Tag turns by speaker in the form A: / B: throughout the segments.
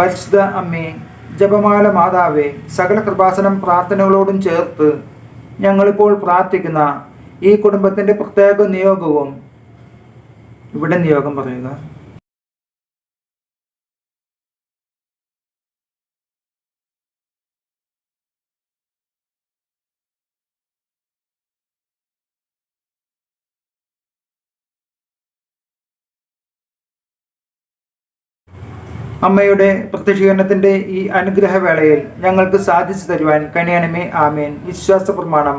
A: പരിശുദ്ധ അമ്മേ ജപമാല മാതാവേ സകല കൃപാസനം പ്രാർത്ഥനകളോടും ചേർത്ത് ഞങ്ങളിപ്പോൾ പ്രാർത്ഥിക്കുന്ന ഈ കുടുംബത്തിന്റെ പ്രത്യേക നിയോഗവും ഇവിടെ നിയോഗം പറയുക. അമ്മയുടെ പ്രത്യക്ഷീകരണത്തിന്റെ ഈ അനുഗ്രഹവേളയിൽ ഞങ്ങൾക്ക് സാധിച്ചു തരുവാൻ കണിയണമേ ആമേൻ. വിശ്വാസ പ്രമാണം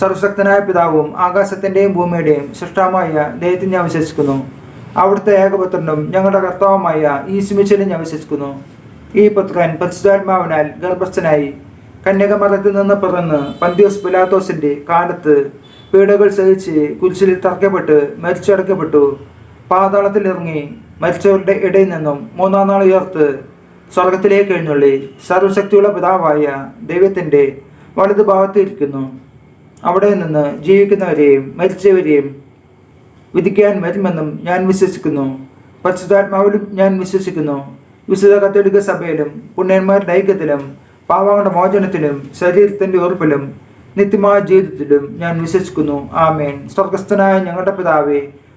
A: സർവശക്തനായ പിതാവും ആകാശത്തിന്റെയും ഭൂമിയുടെയും സൃഷ്ടാമായ ദൈവത്തിൽ ഞാൻ വിശ്വസിക്കുന്നു. അവിടുത്തെ ഏകപുത്രനും ഞങ്ങളുടെ കർത്താവുമായ ഈ ഞാൻ വിശ്വസിക്കുന്നു. ഈ പുത്രൻ പരിശുദ്ധാത്മാവിനാൽ ഗർഭസ്ഥനായി കന്യകമരത്തിൽ നിന്ന് പിറന്ന് പന്തിയോസ് പിലാത്തോസിന്റെ കാലത്ത് പീഡകൾ സഹിച്ച് കുരിശിൽ തറക്കപ്പെട്ട് മരിച്ചടക്കപ്പെട്ടു. പാതാളത്തിൽ ഇറങ്ങി മരിച്ചവരുടെ ഇടയിൽ നിന്നും മൂന്നാം നാൾ ഉയർത്ത് സ്വർഗത്തിലേക്ക് എഴുന്നള്ളി സർവശക്തിയുള്ള പിതാവായ ദൈവത്തിന്റെ വലതു ഭാഗത്തിരിക്കുന്നു അവിടെ നിന്ന് ജീവിക്കുന്നവരെയും മരിച്ചവരെയും വിധിക്കാൻ വരുമെന്നും ഞാൻ വിശ്വസിക്കുന്നു. പരിശുദ്ധാത്മാവിലും ഞാൻ വിശ്വസിക്കുന്നു. വിശുദ്ധ കത്തോലിക്ക സഭയിലും പുണ്യന്മാരുടെ ഐക്യത്തിലും പാവങ്ങളുടെ മോചനത്തിലും ശരീരത്തിന്റെ ഉറപ്പിലും നിത്യമായ ജീവിതത്തിലും ഞാൻ വിശ്വസിക്കുന്നു. ആമേൻ. സ്വർഗസ്ഥനായ ഞങ്ങളുടെ പിതാവേ